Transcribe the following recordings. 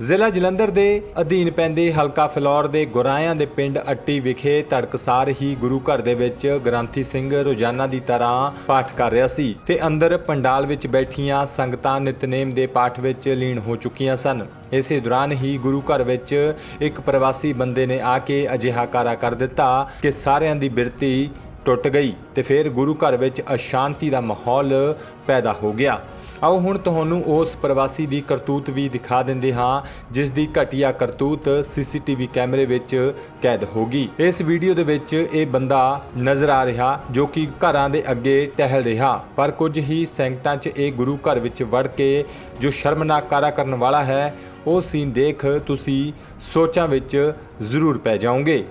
ਜ਼ਿਲ੍ਹਾ ਜਲੰਧਰ ਦੇ ਅਧੀਨ ਪੈਂਦੇ ਹਲਕਾ ਫਲੌਰ ਦੇ ਗੁਰਾਇਆਂ ਦੇ ਪਿੰਡ ਅੱਟੀ ਵਿਖੇ ਤੜਕਸਾਰ ਹੀ ਗੁਰੂ ਘਰ ਦੇ ਵਿੱਚ ਗ੍ਰੰਥੀ ਸਿੰਘ ਰੋਜ਼ਾਨਾ ਦੀ ਤਰ੍ਹਾਂ ਪਾਠ ਕਰ ਰਿਹਾ ਸੀ ਤੇ ਅੰਦਰ ਪੰਡਾਲ ਵਿੱਚ ਬੈਠੀਆਂ ਸੰਗਤਾਂ ਨਿਤਨੇਮ ਦੇ ਪਾਠ ਵਿੱਚ ਲੀਨ ਹੋ ਚੁੱਕੀਆਂ ਸਨ। ਇਸੇ ਦੌਰਾਨ ਹੀ ਗੁਰੂ ਘਰ ਵਿੱਚ ਇੱਕ ਪ੍ਰਵਾਸੀ ਬੰਦੇ ਨੇ ਆ ਕੇ ਅਜਿਹਾ ਕਾਰਾ ਕਰ ਦਿੱਤਾ ਕਿ ਸਾਰਿਆਂ ਦੀ ਬਿਰਤੀ ਟੁੱਟ ਗਈ ਤੇ ਫਿਰ ਗੁਰੂ ਘਰ ਵਿੱਚ ਅਸ਼ਾਂਤੀ ਦਾ ਮਾਹੌਲ ਪੈਦਾ ਹੋ ਗਿਆ। ਆਓ ਹੁਣ ਤੁਹਾਨੂੰ ਉਸ ਪ੍ਰਵਾਸੀ ਦੀ ਕਰਤੂਤ ਵੀ ਦਿਖਾ ਦਿੰਦੇ ਹਾਂ, ਜਿਸ ਦੀ ਘਟੀਆ ਕਰਤੂਤ ਸੀਸੀਟੀਵੀ ਕੈਮਰੇ ਵਿੱਚ ਕੈਦ ਹੋ ਗਈ। ਇਸ ਵੀਡੀਓ ਦੇ ਵਿੱਚ ਇਹ ਬੰਦਾ ਨਜ਼ਰ ਆ ਰਿਹਾ, ਜੋ ਕਿ ਘਰਾਂ ਦੇ ਅੱਗੇ ਟਹਿਲ ਰਿਹਾ। ਪਰ ਕੁਝ ਹੀ ਸੈਂਕਟਾਂ 'ਚ ਇਹ ਗੁਰੂ ਘਰ ਵਿੱਚ ਵੜ ਕੇ ਜੋ ਸ਼ਰਮਨਾਕ ਕਾਰਾ ਕਰਨ ਵਾਲਾ ਹੈ, ਉਹ ਸੀਨ ਦੇਖ ਤੁਸੀਂ ਸੋਚਾਂ ਵਿੱਚ ਜ਼ਰੂਰ ਪੈ ਜਾਓਗੇ।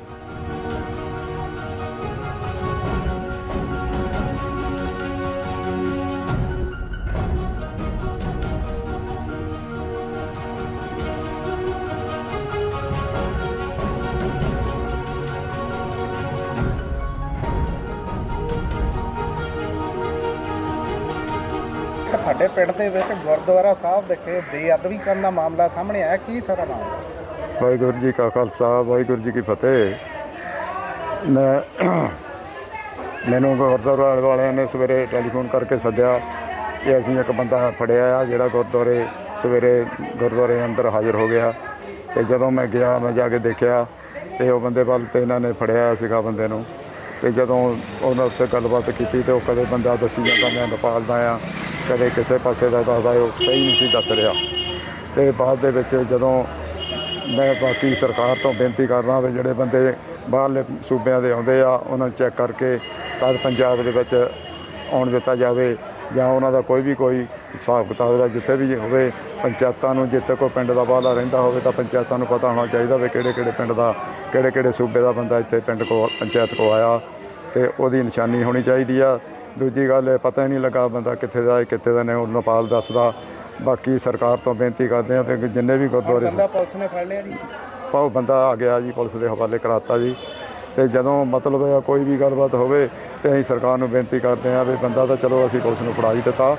ਤੁਹਾਡੇ ਪਿੰਡ ਦੇ ਵਿੱਚ ਗੁਰਦੁਆਰਾ ਸਾਹਿਬ ਦੇਖੇ ਬੇਅਦਬੀ ਕਰਨ ਦਾ ਮਾਮਲਾ ਸਾਹਮਣੇ ਆਇਆ। ਕੀ ਸਾਰਾ ਮਾਮਲਾ? ਵਾਹਿਗੁਰੂ ਜੀ ਕਾ ਖਾਲਸਾ, ਵਾਹਿਗੁਰੂ ਜੀ ਕੀ ਫਤਿਹ। ਮੈਂ ਮੈਨੂੰ ਗੁਰਦੁਆਰਾ ਵਾਲਿਆਂ ਨੇ ਸਵੇਰੇ ਟੈਲੀਫੋਨ ਕਰਕੇ ਸੱਦਿਆ ਕਿ ਅਸੀਂ ਇੱਕ ਬੰਦਾ ਫੜਿਆ ਆ, ਜਿਹੜਾ ਗੁਰਦੁਆਰੇ ਸਵੇਰੇ ਗੁਰਦੁਆਰੇ ਅੰਦਰ ਹਾਜ਼ਰ ਹੋ ਗਿਆ। ਤੇ ਜਦੋਂ ਮੈਂ ਗਿਆ, ਮੈਂ ਜਾ ਕੇ ਦੇਖਿਆ ਤੇ ਉਹ ਬੰਦੇ ਵੱਲ ਤੇ ਇਹਨਾਂ ਨੇ ਫੜਿਆ ਸੀਗਾ ਬੰਦੇ ਨੂੰ। ਤੇ ਜਦੋਂ ਉਹਨਾਂ ਉੱਤੇ ਗੱਲਬਾਤ ਕੀਤੀ ਤੇ ਉਹ ਕਦੇ ਬੰਦਾ ਦੱਸੀ ਜਾਂਦਾ, ਮੈਂ ਨੇਪਾਲ ਦਾ ਆ। ਕਦੇ ਕਿਸੇ ਪਾਸੇ ਦਾ ਦੱਸਦਾ ਉਹ ਸਹੀ ਨਹੀਂ ਸੀ ਦੱਸ ਰਿਹਾ। ਤੇ ਬਾਅਦ ਦੇ ਵਿੱਚ ਜਦੋਂ ਮੈਂ ਬਾਕੀ ਸਰਕਾਰ ਤੋਂ ਬੇਨਤੀ ਕਰਦਾ ਵੀ ਜਿਹੜੇ ਬੰਦੇ ਬਾਹਰਲੇ ਸੂਬਿਆਂ ਦੇ ਆਉਂਦੇ ਆ, ਉਹਨਾਂ ਨੂੰ ਚੈੱਕ ਕਰਕੇ ਤਦ ਪੰਜਾਬ ਦੇ ਵਿੱਚ ਆਉਣ ਦਿੱਤਾ ਜਾਵੇ ਜਾਂ ਉਹਨਾਂ ਦਾ ਕੋਈ ਵੀ ਕੋਈ ਹਿਸਾਬ ਕਿਤਾਬ ਦਾ ਜਿੱਥੇ ਵੀ ਹੋਵੇ, ਪੰਚਾਇਤਾਂ ਨੂੰ ਜਿੱਥੇ ਕੋਈ ਪਿੰਡ ਦਾ ਬਾਹਲਾ ਰਹਿੰਦਾ ਹੋਵੇ ਤਾਂ ਪੰਚਾਇਤਾਂ ਨੂੰ ਪਤਾ ਹੋਣਾ ਚਾਹੀਦਾ ਵੀ ਕਿਹੜੇ ਕਿਹੜੇ ਪਿੰਡ ਦਾ, ਕਿਹੜੇ ਕਿਹੜੇ ਸੂਬੇ ਦਾ ਬੰਦਾ ਇੱਥੇ ਪਿੰਡ ਕੋ ਪੰਚਾਇਤ ਕੋ ਆਇਆ ਤੇ ਉਹਦੀ ਨਿਸ਼ਾਨੀ ਹੋਣੀ ਚਾਹੀਦੀ ਆ। ਦੂਜੀ ਗੱਲ ਇਹ ਪਤਾ ਹੀ ਨਹੀਂ ਲੱਗਾ ਬੰਦਾ ਕਿੱਥੇ ਦਾ ਹੈ ਕਿੱਥੇ ਦਾ ਨਹੀਂ ਉਹ ਨੇਪਾਲ ਦੱਸਦਾ। ਬਾਕੀ ਸਰਕਾਰ ਤੋਂ ਬੇਨਤੀ ਕਰਦੇ ਆ ਕਿ ਜਿੰਨੇ ਵੀ ਗੁਰਦੁਆਰੇ ਬੰਦਾ ਪੁਲਿਸ ਨੇ ਫੜ ਲਿਆ ਜੀ? ਉਹ ਬੰਦਾ ਆ ਗਿਆ ਜੀ ਪੁਲਿਸ ਦੇ ਹਵਾਲੇ ਕਰਾਤਾ ਜੀ। ਤੇ ਜਦੋਂ ਮਤਲਬ ਇਹ ਕੋਈ ਵੀ ਗੱਲਬਾਤ ਹੋਵੇ ਤੇ ਅਸੀਂ ਸਰਕਾਰ ਨੂੰ ਬੇਨਤੀ ਕਰਦੇ ਆ ਵੀ ਬੰਦਾ ਤਾਂ ਚਲੋ ਅਸੀਂ ਪੁਲਿਸ ਨੂੰ ਫੜਾ ਹੀ ਦਿੱਤਾ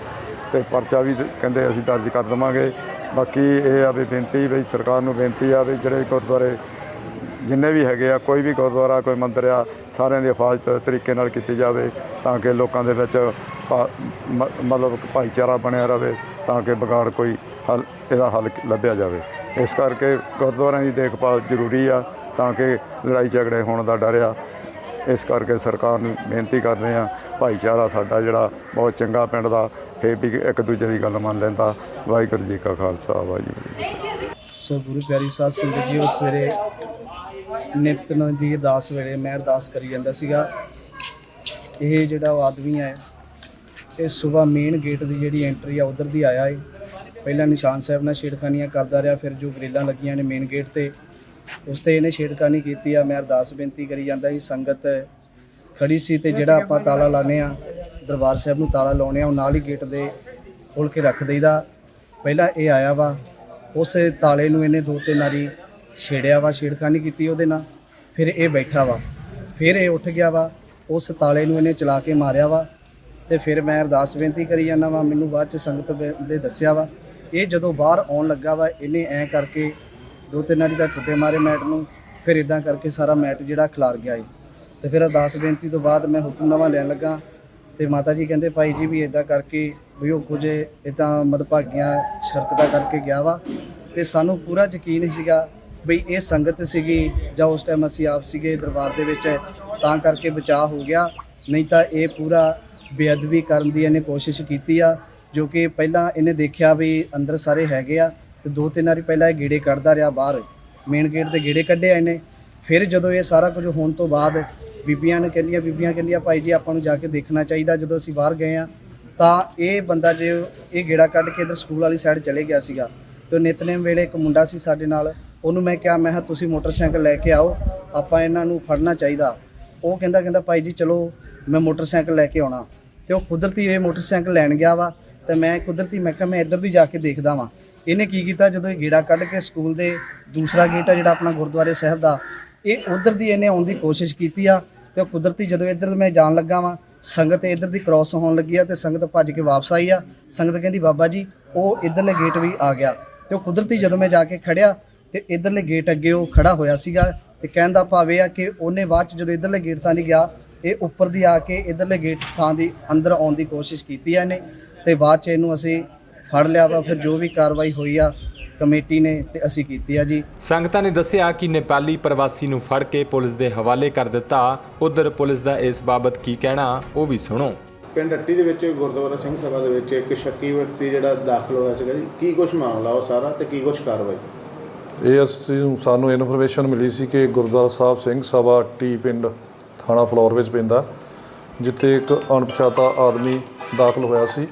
ਤੇ ਪਰਚਾ ਵੀ ਕਹਿੰਦੇ ਅਸੀਂ ਦਰਜ ਕਰ ਦੇਵਾਂਗੇ। ਬਾਕੀ ਇਹ ਆ ਵੀ ਬੇਨਤੀ ਵੀ ਸਰਕਾਰ ਨੂੰ ਬੇਨਤੀ ਆ ਵੀ ਜਿਹੜੇ ਗੁਰਦੁਆਰੇ ਜਿੰਨੇ ਵੀ ਹੈਗੇ ਆ ਕੋਈ ਵੀ ਗੁਰਦੁਆਰਾ ਕੋਈ ਮੰਦਿਰ ਆ ਸਾਰਿਆਂ ਦੀ ਹਿਫਾਜ਼ਤ ਤਰੀਕੇ ਨਾਲ ਕੀਤੀ ਜਾਵੇ ਤਾਂ ਕਿ ਲੋਕਾਂ ਦੇ ਵਿੱਚ ਮ- ਮਤਲਬ ਭਾਈਚਾਰਾ ਬਣਿਆ ਰਹੇ ਤਾਂ ਕਿ ਵਿਗਾੜ ਕੋਈ ਹੱਲ ਇਹਦਾ ਹੱਲ ਲੱਭਿਆ ਜਾਵੇ। ਇਸ ਕਰਕੇ ਗੁਰਦੁਆਰਿਆਂ ਦੀ ਦੇਖਭਾਲ ਜ਼ਰੂਰੀ ਆ ਤਾਂ ਕਿ ਲੜਾਈ ਝਗੜੇ ਹੋਣ ਦਾ ਡਰ ਆ। ਇਸ ਕਰਕੇ ਸਰਕਾਰ ਨੂੰ ਬੇਨਤੀ ਕਰਦੇ ਆ ਭਾਈਚਾਰਾ ਸਾਡਾ ਜਿਹੜਾ ਬਹੁਤ ਚੰਗਾ ਪਿੰਡ ਦਾ, ਫੇਰ ਵੀ ਇੱਕ ਦੂਜੇ ਦੀ ਗੱਲ ਮੰਨ ਲੈਂਦਾ। ਵਾਹਿਗੁਰੂ ਜੀ ਕਾ ਖਾਲਸਾ, ਵਾਹਿਗੁਰੂ ਜੀ ਕੀ ਫਤਿਹ। ਸੋ ਗੁਰੂ ਪਿਆਰੀ ਸਾਧ ਸੰਗਤ ਜੀ, ਉਸ ਸਵੇਰੇ ਨਿਤਨ ਦੀ ਅਰਦਾਸ ਵੇਲੇ ਮੈਂ ਅਰਦਾਸ ਕਰੀ ਜਾਂਦਾ ਸੀਗਾ। ਇਹ ਜਿਹੜਾ ਉਹ ਆਦਮੀ ਹੈ, ਇਹ ਸਵੇਰ ਮੇਨ ਗੇਟ ਦੀ ਜਿਹੜੀ ਐਂਟਰੀ ਆ, ਉਧਰ ਦੀ ਆਇਆ ਹੈ ਪਹਿਲਾਂ ਨਿਸ਼ਾਨ ਸਾਹਿਬ ਨਾਲ ਛੇੜਖਾਨੀਆਂ ਕਰਦਾ ਰਿਹਾ, ਫਿਰ ਜੋ ਗ੍ਰਿਲਾਂ ਲੱਗੀਆਂ ਨੇ ਮੇਨ ਗੇਟ ਤੇ, ਉਸ ਤੇ ਇਹਨੇ ਛੇੜਖਾਨੀ ਕੀਤੀ ਆ ਮੈਂ ਅਰਦਾਸ ਬੇਨਤੀ ਕਰੀ ਜਾਂਦਾ ਸੀ, ਸੰਗਤ ਖੜੀ ਸੀ ਤੇ ਜਿਹੜਾ ਆਪਾਂ ਤਾਲਾ ਲਾਣੇ ਆ ਦਰਬਾਰ ਸਾਹਿਬ ਨੂੰ ਤਾਲਾ ਲਾਉਣੇ ਆ ਉਹ ਨਾਲ ਹੀ ਗੇਟ ਦੇ ਖੋਲ ਕੇ ਰੱਖ ਦੇਈਦਾ। ਪਹਿਲਾਂ ਇਹ ਆਇਆ ਵਾ, ਉਸ ਤਾਲੇ ਨੂੰ ਇਹਨੇ ਦੋ ਤਿੰਨ ਵਾਰੀ ਛੇੜਿਆ ਵਾ, ਛੇੜਖਾਨੀ ਕੀਤੀ ਉਹਦੇ ਨਾਲ, ਫਿਰ ਇਹ ਬੈਠਾ ਵਾ। ਫਿਰ ਇਹ ਉੱਠ ਗਿਆ ਵਾ, ਉਸ ਤਾਲੇ ਨੂੰ ਇਹਨੇ ਚਲਾ ਕੇ ਮਾਰਿਆ ਵਾ ਤੇ ਫਿਰ ਮੈਂ ਅਰਦਾਸ ਬੇਨਤੀ ਕਰੀ ਜਾਂਦਾ ਵਾ, ਮੈਨੂੰ ਬਾਅਦ ਚ ਸੰਗਤ ਦੇ ਦੱਸਿਆ ਵਾ। ਇਹ ਜਦੋਂ ਬਾਹਰ ਆਉਣ ਲੱਗਾ ਵਾ, ਇਹਨੇ ਐ ਕਰਕੇ ਦੋ ਤਿੰਨ ਵਾਰੀ ਦਾ ਟੁੱਟੇ ਮਾਰੇ ਮੈਟ ਨੂੰ, ਫਿਰ ਇਦਾਂ ਕਰਕੇ ਸਾਰਾ ਮੈਟ ਜਿਹੜਾ ਖਿਲਾਰ ਗਿਆ ਏ। ਤੇ ਫਿਰ ਅਰਦਾਸ ਬੇਨਤੀ ਤੋਂ ਬਾਅਦ ਮੈਂ ਹੁਕਮਨਾਮਾ ਲੈਣ ਲੱਗਾ ਤੇ ਮਾਤਾ ਜੀ ਕਹਿੰਦੇ, ਭਾਈ ਜੀ ਵੀ ਇਦਾਂ ਕਰਕੇ ਵੀ ਉਹ ਕੁਝ ਇਦਾਂ ਮਦਭਾਗੀਆਂ ਸ਼ਰਕਤਾਂ ਕਰਕੇ ਗਿਆ ਵਾ ਤੇ ਸਾਨੂੰ ਪੂਰਾ ਯਕੀਨ ਸੀਗਾ ਬਈ ਇਹ ਸੰਗਤ ਸੀਗੀ ਜਾਂ ਉਸ ਟਾਈਮ ਅਸੀਂ ਆਪ ਸੀਗੇ ਦਰਬਾਰ ਦੇ ਵਿੱਚ, ਤਾਂ ਕਰਕੇ ਬਚਾਅ ਹੋ ਗਿਆ। ਨਹੀਂ ਤਾਂ ਇਹ ਪੂਰਾ ਬੇਅਦਬੀ ਕਰਨ ਦੀ ਇਹਨੇ ਕੋਸ਼ਿਸ਼ ਕੀਤੀ ਆ, ਜੋ ਕਿ ਪਹਿਲਾਂ ਇਹਨੇ ਦੇਖਿਆ ਵੀ ਅੰਦਰ ਸਾਰੇ ਹੈਗੇ ਆ, ਤੇ ਦੋ ਤਿੰਨ ਵਾਰੀ ਪਹਿਲਾਂ ਇਹ ਗੇੜੇ ਕੱਢਦਾ ਰਿਹਾ ਬਾਹਰ। ਮੇਨ ਗੇਟ ਤੇ ਗੇੜੇ ਕੱਢਿਆ ਇਹਨੇ। ਫਿਰ ਜਦੋਂ ਇਹ ਸਾਰਾ ਕੁਝ ਹੋਣ ਤੋਂ ਬਾਅਦ ਬੀਬੀਆਂ ਨੇ ਕਹਿੰਦੀਆਂ, ਬੀਬੀਆਂ ਕਹਿੰਦੀਆਂ, ਭਾਈ ਜੀ, ਆਪਾਂ ਨੂੰ ਜਾ ਕੇ ਦੇਖਣਾ ਚਾਹੀਦਾ, ਜਦੋਂ ਅਸੀਂ ਬਾਹਰ ਗਏ ਆ। ਤਾਂ ਇਹ ਬੰਦਾ ਜੇ ਇਹ ਗੇੜਾ ਕੱਢ ਕੇ ਇਧਰ ਸਕੂਲ ਵਾਲੀ ਸਾਈਡ ਚਲੇ ਗਿਆ ਸੀਗਾ। ਤੇ ਨਿਤਨੇਮ ਵੇਲੇ ਇੱਕ ਮੁੰਡਾ ਸੀ ਸਾਡੇ ਨਾਲ ਉਹਨੂੰ ਮੈਂ ਕਿਹਾ ਮੈਂ ਕਿਹਾ, ਤੁਸੀਂ ਮੋਟਰਸਾਈਕਲ ਲੈ ਕੇ ਆਓ, ਆਪਾਂ ਇਹਨਾਂ ਨੂੰ ਫੜਨਾ ਚਾਹੀਦਾ। ਉਹ ਕਹਿੰਦਾ ਕਹਿੰਦਾ, ਭਾਈ ਜੀ, ਚਲੋ, ਮੈਂ ਮੋਟਰਸਾਈਕਲ ਲੈ ਕੇ ਆਉਣਾ। ਤੇ ਉਹ ਕੁਦਰਤੀ ਇਹ ਮੋਟਰਸਾਈਕਲ ਲੈਣ ਗਿਆ ਵਾ ਤੇ ਮੈਂ ਕੁਦਰਤੀ, ਮੈਂ ਕਿਹਾ, ਮੈਂ ਇੱਧਰ ਦੀ ਜਾ ਕੇ ਦੇਖਦਾ ਵਾਂ। ਇਹਨੇ ਕੀ ਕੀਤਾ? ਜਦੋਂ ਇਹ ਗੇੜਾ ਕੱਢ ਕੇ ਸਕੂਲ ਦੇ ਦੂਸਰਾ ਗੇਟ ਆ, ਜਿਹੜਾ ਆਪਣਾ ਗੁਰਦੁਆਰੇ ਸਾਹਿਬ ਦਾ, ਇਹ ਉਧਰ ਦੀ ਇਹਨੇ ਆਉਣ ਦੀ ਕੋਸ਼ਿਸ਼ ਕੀਤੀ ਆ ਤੇ ਉਹ ਕੁਦਰਤੀ ਜਦੋਂ ਇੱਧਰ ਮੈਂ ਜਾਣ ਲੱਗਾ ਵਾਂ, ਸੰਗਤ ਇੱਧਰ ਦੀ ਕ੍ਰਾਸ ਹੋਣ ਲੱਗੀ ਆ ਤੇ ਸੰਗਤ ਭੱਜ ਕੇ ਵਾਪਸ ਆਈ ਆ। ਸੰਗਤ ਕਹਿੰਦੀ, ਬਾਬਾ ਜੀ, ਉਹ ਇੱਧਰਲੇ ਗੇਟ ਵੀ ਆ ਗਿਆ। ਤੇ ਉਹ ਕੁਦਰਤੀ ਜਦੋਂ ਮੈਂ ਜਾ ਕੇ ਖੜਿਆ ਤੇ ਇਧਰਲੇ ਗੇਟ ਅੱਗੇ ਉਹ ਖੜਾ ਹੋਇਆ ਸੀਗਾ ਤੇ ਕਹਿਣ ਦਾ ਭਾਵ ਇਹ ਆ ਕਿ ਉਹਨੇ ਬਾਅਦ ਚ ਜਦੋਂ ਇਧਰਲੇ ਗੇਟ ਥਾਂ ਦੀ ਗਿਆ ਇਹ ਉੱਪਰ ਦੀ ਆ ਕੇ ਇਧਰਲੇ ਗੇਟ ਥਾਂ ਦੀ ਅੰਦਰ ਆਉਣ ਦੀ ਕੋਸ਼ਿਸ਼ ਕੀਤੀ ਆ ਇਹਨੇ ਤੇ ਬਾਅਦ ਚ ਇਹਨੂੰ ਅਸੀਂ ਫੜ ਲਿਆ ਵਾ ਫਿਰ ਜੋ ਵੀ ਕਾਰਵਾਈ ਹੋਈ ਆ ਕਮੇਟੀ ਨੇ ਤੇ ਅਸੀਂ ਕੀਤੀ ਆ ਜੀ। ਸੰਗਤਾਂ ਨੇ ਦੱਸਿਆ ਕਿ ਨੇਪਾਲੀ ਪ੍ਰਵਾਸੀ ਨੂੰ ਫੜ ਕੇ ਪੁਲਿਸ ਦੇ ਹਵਾਲੇ ਕਰ ਦਿੱਤਾ। ਉਧਰ ਪੁਲਿਸ ਦਾ ਇਸ ਬਾਬਤ ਕੀ ਕਹਿਣਾ ਉਹ ਵੀ ਸੁਣੋ। ਪਿੰਡ ਅੱਟੀ ਦੇ ਵਿੱਚ ਗੁਰਦੁਆਰਾ ਸਿੰਘ ਸਭਾ ਦੇ ਵਿੱਚ ਇੱਕ ਸ਼ੱਕੀ ਵਿਅਕਤੀ ਜਿਹੜਾ ਦਾਖਲ ਹੋਇਆ ਸੀਗਾ ਜੀ। ਕੀ ਕੁਝ ਮਾਮਲਾ ਉਹ ਸਾਰਾ ਤੇ ਕੀ ਕੁਝ ਕਾਰਵਾਈ? ਇਹ ਅਸੀਂ ਸਾਨੂੰ ਇਨਫੋਰਮੇਸ਼ਨ ਮਿਲੀ ਸੀ ਕਿ ਗੁਰਦੁਆਰਾ ਸਾਹਿਬ ਸਿੰਘ ਸਭਾ ਟੀ ਪਿੰਡ ਥਾਣਾ ਫਲੋਰ ਵਿੱਚ ਪੈਂਦਾ, ਜਿੱਥੇ ਇੱਕ ਅਣਪਛਾਤਾ ਆਦਮੀ ਦਾਖਲ ਹੋਇਆ ਸੀ,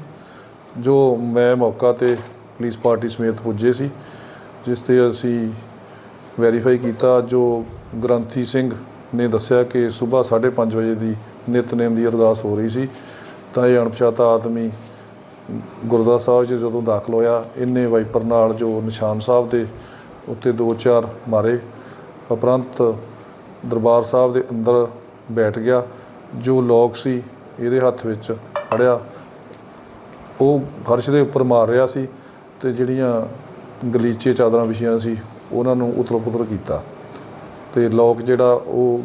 ਜੋ ਮੈਂ ਮੌਕਾ ਤੇ ਪੁਲਿਸ ਪਾਰਟੀ ਸਮੇਤ ਪੁੱਜੇ ਸੀ, ਜਿਸ ਤੇ ਅਸੀਂ ਵੈਰੀਫਾਈ ਕੀਤਾ, ਜੋ ਗ੍ਰੰਥੀ ਸਿੰਘ ਨੇ ਦੱਸਿਆ ਕਿ ਸਵੇਰ 5:30 ਵਜੇ ਦੀ ਨਿਤਨੇਮ ਦੀ ਅਰਦਾਸ ਹੋ ਰਹੀ ਸੀ। ਤਾਂ ਇਹ ਅਣਪਛਾਤਾ ਆਦਮੀ ਗੁਰਦੁਆਰਾ ਸਾਹਿਬ 'ਚ ਜਦੋਂ ਦਾਖਲ ਹੋਇਆ ਇਹਨੇ ਵਾਈਪਰ ਨਾਲ ਜੋ ਨਿਸ਼ਾਨ ਸਾਹਿਬ ਦੇ ਉੱਤੇ ਦੋ ਚਾਰ ਮਾਰੇ। ਉਪਰੰਤ ਦਰਬਾਰ ਸਾਹਿਬ ਦੇ ਅੰਦਰ ਬੈਠ ਗਿਆ, ਜੋ ਲੋਕ ਸੀ ਇਹਦੇ ਹੱਥ ਵਿੱਚ ਫੜਿਆ ਉਹ ਫਰਸ਼ ਦੇ ਉੱਪਰ ਮਾਰ ਰਿਹਾ ਸੀ ਤੇ ਜਿਹੜੀਆਂ ਗਲੀਚੇ ਚਾਦਰਾਂ ਵਿਛੀਆਂ ਸੀ, ਉਹਨਾਂ ਨੂੰ ਉਤਲ ਪੁਤਲ ਕੀਤਾ। ਤੇ ਲੋਕ ਜਿਹੜਾ ਉਹ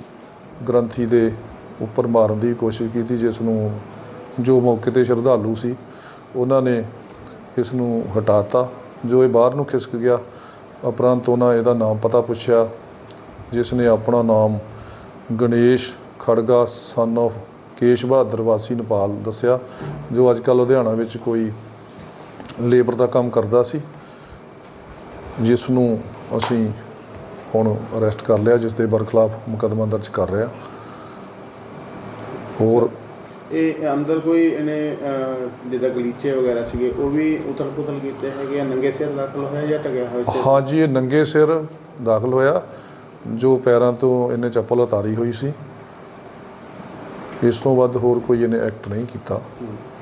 ਗ੍ਰੰਥੀ ਦੇ ਉੱਪਰ ਮਾਰਨ ਦੀ ਕੋਸ਼ਿਸ਼ ਕੀਤੀ, ਜਿਸ ਨੂੰ ਜੋ ਮੌਕੇ ਤੇ ਸ਼ਰਧਾਲੂ ਸੀ, ਉਹਨਾਂ ਨੇ ਇਸ ਨੂੰ ਹਟਾਤਾ। ਜੋ ਇਹ ਬਾਹਰ ਨੂੰ ਖਿਸਕ ਗਿਆ ਉਪਰੰਤ ਉਹਨਾਂ ਇਹਦਾ ਨਾਮ ਪਤਾ ਪੁੱਛਿਆ, ਜਿਸ ਨੇ ਆਪਣਾ ਨਾਮ ਗਣੇਸ਼ ਖੜਗਾ ਸਨ of ਕੇਸ਼ ਬਹਾਦਰ ਵਾਸੀ ਨੇਪਾਲ ਦੱਸਿਆ, ਜੋ ਅੱਜ ਕੱਲ੍ਹ ਲੁਧਿਆਣਾ ਵਿੱਚ ਕੋਈ ਲੇਬਰ ਦਾ ਕੰਮ ਕਰਦਾ ਸੀ, ਜਿਸ ਨੂੰ ਅਸੀਂ ਹੁਣ ਅਰੈਸਟ ਕਰ ਲਿਆ, ਜਿਸ ਦੇ ਬਰਖਲਾਫ ਮੁਕੱਦਮਾ ਦਰਜ ਕਰ ਰਿਹਾ ਹੋਰ ਇਹ ਅੰਦਰ ਕੋਈ ਇਹਨੇ ਅਹ, ਜਿੱਦਾਂ ਗਲੀਚੇ ਵਗੈਰਾ ਸੀਗੇ ਉਹ ਵੀ ਉਤਲ ਪੁਤਲ ਕੀਤੇ ਹੈਗੇ ਆ? ਨੰਗੇ ਸਿਰ ਦਾਖਲ ਹੋਇਆ ਜਾਂ ਟਗਿਆ ਹੋਇਆ ਸੀ? ਹਾਂਜੀ ਇਹ ਨੰਗੇ ਸਿਰ ਦਾਖਲ ਹੋਇਆ ਜੋ ਪੈਰਾਂ ਤੋਂ ਇਹਨੇ ਚੱਪਲ ਉਤਾਰੀ ਹੋਈ ਸੀ। ਇਸ ਤੋਂ ਵੱਧ ਹੋਰ ਕੋਈ ਇਹਨੇ ਐਕਟ ਨਹੀਂ ਕੀਤਾ।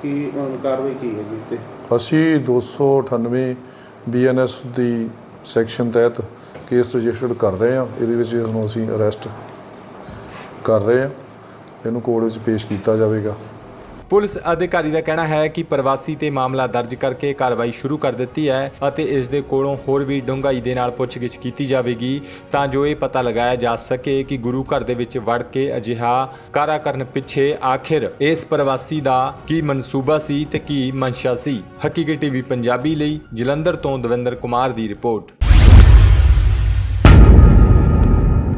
ਕੀ ਕਾਰਵਾਈ ਕੀ ਹੈ ਜੀ ਤੇ ਅਸੀਂ 298 ਬੀਐਨਐਸ ਦੀ ਸੈਕਸ਼ਨ ਤਹਿਤ ਕੇਸ ਰਜਿਸਟਰਡ ਕਰ ਰਹੇ ਹਾਂ। ਇਹਦੇ ਵਿੱਚ ਇਸ ਨੂੰ ਅਸੀਂ ਅਰੈਸਟ ਕਰ ਰਹੇ ਹਾਂ। ਇਹਨੂੰ ਕੋਰਟ ਵਿੱਚ ਪੇਸ਼ ਕੀਤਾ ਜਾਵੇਗਾ। ਪੁਲਿਸ ਅਧਿਕਾਰੀ ਦਾ ਕਹਿਣਾ ਹੈ ਕਿ ਪ੍ਰਵਾਸੀ ਤੇ ਮਾਮਲਾ ਦਰਜ ਕਰਕੇ ਕਾਰਵਾਈ ਸ਼ੁਰੂ ਕਰ ਦਿੱਤੀ ਹੈ ਅਤੇ ਇਸ ਦੇ ਕੋਲੋਂ ਹੋਰ ਵੀ ਡੂੰਘਾਈ ਦੇ ਨਾਲ ਪੁੱਛਗਿੱਛ ਕੀਤੀ ਜਾਵੇਗੀ ਤਾਂ ਜੋ ਇਹ ਪਤਾ ਲਗਾਇਆ ਜਾ ਸਕੇ ਕਿ ਗੁਰੂ ਘਰ ਦੇ ਵਿੱਚ ਵੜ ਕੇ ਅਜਿਹਾ ਕਾਰਾ ਕਰਨ ਪਿੱਛੇ ਆਖਿਰ ਇਸ ਪ੍ਰਵਾਸੀ ਦਾ ਕੀ ਮਨਸੂਬਾ ਸੀ ਤੇ ਕੀ ਮਨਸ਼ਾ ਸੀ। ਹਕੀਕੀ ਟੀਵੀ ਪੰਜਾਬੀ ਲਈ ਜਲੰਧਰ ਤੋਂ ਦਵਿੰਦਰ ਕੁਮਾਰ ਦੀ ਰਿਪੋਰਟ।